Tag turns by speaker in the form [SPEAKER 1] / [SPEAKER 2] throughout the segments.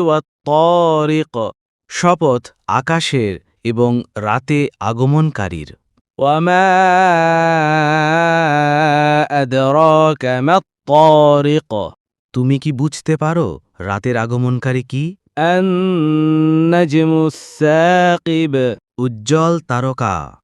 [SPEAKER 1] ওয়াত-তারিক শপথ আকাশের এবং রাতে আগমনকারীর। মাত-তারিক তুমি কি বুঝতে পারো রাতের আগমনকারী কি? উজ্জ্বল তারকা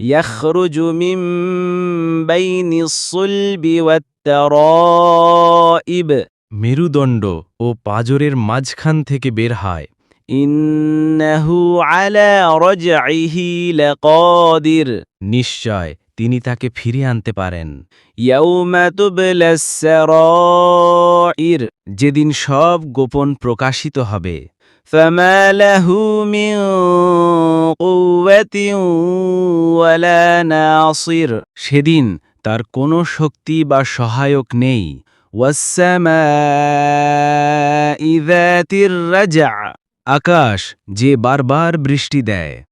[SPEAKER 1] يخرج من بين الصلب والترائب মেরুদণ্ড ও পাজরের মাঝখান থেকে বের হয় ইন্নাহু আলা রজঈহি লাকাদির নিশ্চয় তিনি তাকে ফিরিয়ে আনতে পারেন ইয়াউমা তুবলাস সারাইর যেদিন সব গোপন প্রকাশিত হবে فما له من قوة ওয়ালা সেদিন তার কোনো শক্তি বা সহায়ক নেই। আকাশ যে বারবার বৃষ্টি দেয়।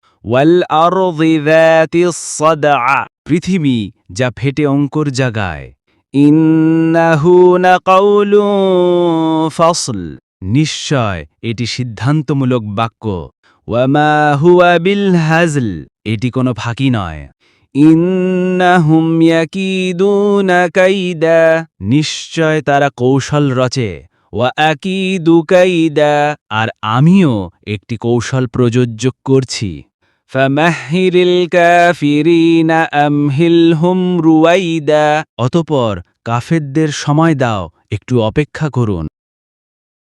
[SPEAKER 1] সদা পৃথিবী যা ফেটে অঙ্কর জাগায়। ফসল, নিশ্চয় এটি সিদ্ধান্তমূলক বাক্য। ওয়ামা হুয়া বিল হাজল এটি কোনো ফাঁকি নয়। নিশ্চয় তারা কৌশল রচে। ওয়া আকিদু কাইদা। আর আমিও একটি কৌশল প্রযোজ্য করছি। অতপর কাফেরদের সময় দাও, একটু অপেক্ষা করুন।